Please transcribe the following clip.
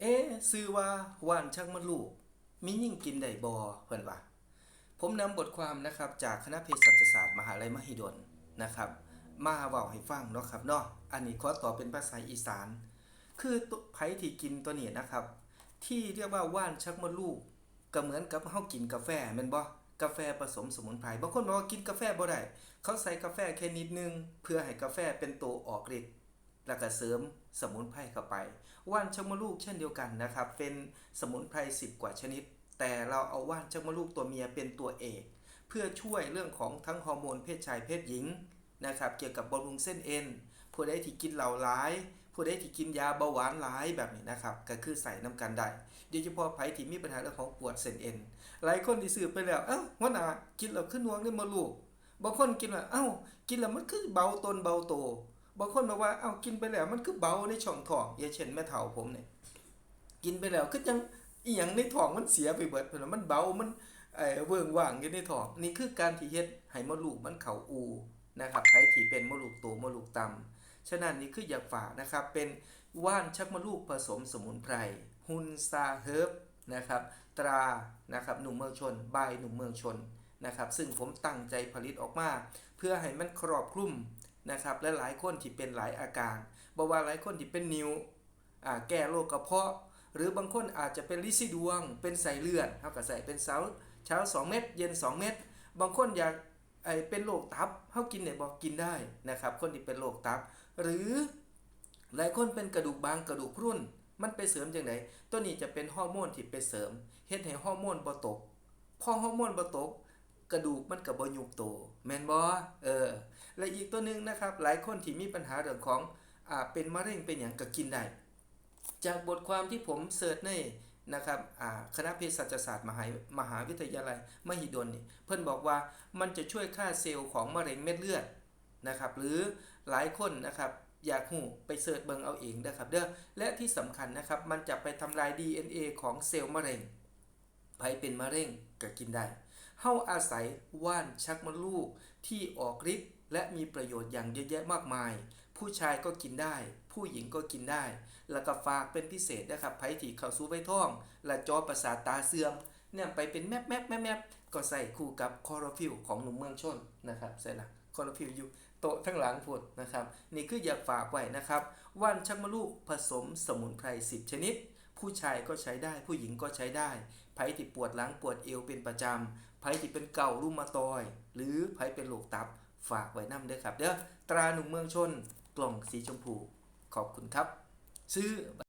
เอ๊ซื้อว่าว่านชักมดลูกมียิ่งกินได้บ่เพิ่นว่าผมนำบทความนะครับจากคณะเภสัชศาสตร์มหาลัยมหิดลนะครับ มาเว้าให้ฟังเนาะครับเนาะอันนี้ขอต่อเป็นภาษาอีสาน คือตัวไผที่กินตัวนี้นะครับ ที่เรียกว่าว่านชักมดลูกก็เหมือนกับเฮากินกาแฟแม่นบ่กาแฟผสมสมุนไพรบางคนบอกว่ากินกาแฟบ่ได้เขาใส่กาแฟแค่นิดนึง เพื่อให้กาแฟเป็นตัวออกฤทธิ์ แล้วก็เสริมสมุนไพรเข้าไป ว่านชักมดลูกเช่นเดียวกันนะครับ เป็นสมุนไพร10 กว่าชนิด แต่เราเอาว่านชักมดลูกตัวเมียเป็นตัวเอก เพื่อช่วยเรื่องของทั้งฮอร์โมนเพศชายเพศหญิงนะครับ เกี่ยวกับบำรุงเส้นเอ็นผู้ใดที่กินเหล้าหลายผู้ใดที่กินยาเบาหวานหลายแบบนี้นะครับ ก็คือใส่น้ำกันได้โดยเฉพาะไผที่มีปัญหาเรื่องของปวดเส้นเอ็นหลายคนที่ซื้อไปแล้ว เอ้าว่าน่ะกินแล้วขึ้นนวงได้มาลูกบางคนกินแล้วเอ้า กินแล้วมันคือเบาตนเบาโต บางคนบอกว่าเอากินไปแล้วมันคือเบาในช่องท้องอย่างเช่นแม่เฒ่าผมเนี่ยกินไปแล้วคือจังอีหยังในท้องมันเสียไปเบิดเพิ่นมันเบามันเอ่อเวิงว่างอยู่ในท้องนี่คือการที่เฮ็ดให้มดลูกมันเข้าอูนะครับใครที่เป็นมดลูกโตมดลูกต่ำฉะนั้นนี่คืออยากฝากนะครับเป็นว่านชักมดลูกผสมสมุนไพรฮุนซาเฮิร์บนะครับตรานะครับหนุ่มเมืองชนบายหนุ่มเมืองชนนะครับซึ่งผมตั้งใจผลิตออกมา เพื่อให้มันครอบคลุม นะครับและหลายคนที่เป็นหลายอาการบอกว่าหลายคนที่เป็นนิ้วแก้โรคกระเพาะ หรือบางคนอาจจะเป็นลิซิดวง เป็นไสเลือดเขาก็ใส่เป็นเช้าเช้า 2 เม็ดเย็น 2 เม็ดบางคนอยากไอเป็นโรคตับเขากินเนี่ยบอกกินได้นะครับ คนที่เป็นโรคตับ หรือหลายคนเป็นกระดูกบางกระดูกพรุ่น มันไปเสริมจังไดตัวนี้จะเป็นฮอร์โมนที่ไปเสริมเฮ็ดให้ฮอร์โมนบ่ตก พอฮอร์โมนบ่ตก กระดูกมันก็บ่ยุบโตแมนบ่เออและอีกตัวหนึ่งนะครับ หลายคนที่มีปัญหาเรื่องของอ่าเป็นมะเร็งเป็นหยังก็กินได้ จากบทความที่ผมเสิร์ชในนะครับอ่าคณะเภสัชศาสตร์มหามหาวิทยาลัยมหิดลนี่เพิ่นบอกว่ามันจะช่วยฆ่าเซลล์ของมะเร็งเม็ดเลือดนะครับ หรือหลายคนนะครับอยากหูไปเสิร์ชเบิงเอาเองนะครับเด้อและที่สำคัญนะครับมันจะไปทำลาย DNA ของเซลล์มะเร็งใครเป็นมะเร็งก็กินได้ เฮาอาศัยว่านชักมดลูกที่ออกฤทธิ์และมีประโยชน์อย่างเยอะแยะมากมาย ผู้ชายก็กินได้ ผู้หญิงก็กินได้ แล้วก็ฝากเป็นพิเศษนะครับไผที่เข้าสู่ใบท้อง และจอประสาทตาเสื่อมเนี่ยไปเป็นแมบแมบแมบแมบก็ใส่คู่กับคอร์ฟิลของหนุ่มเมืองชนนะครับใส่ละคอร์ฟิลอยู่โต๊ะทั้งหลังพุดนะครับ นี่คืออยากฝากไว้นะครับว่านชักมะลูกผสมสมุนไพร 10 ชนิด ผู้ชายก็ใช้ได้ผู้หญิงก็ใช้ได้ ไผที่ปวดหลังปวดเอวเป็นประจำไผที่เป็นเก่ารุมาตอย หรือไผเป็นโรคตับฝากไว้นํเด้อครับ เด้อตราหนุ่มเมืองชนกล่องสีชมพู ขอบคุณครับ ซื้อ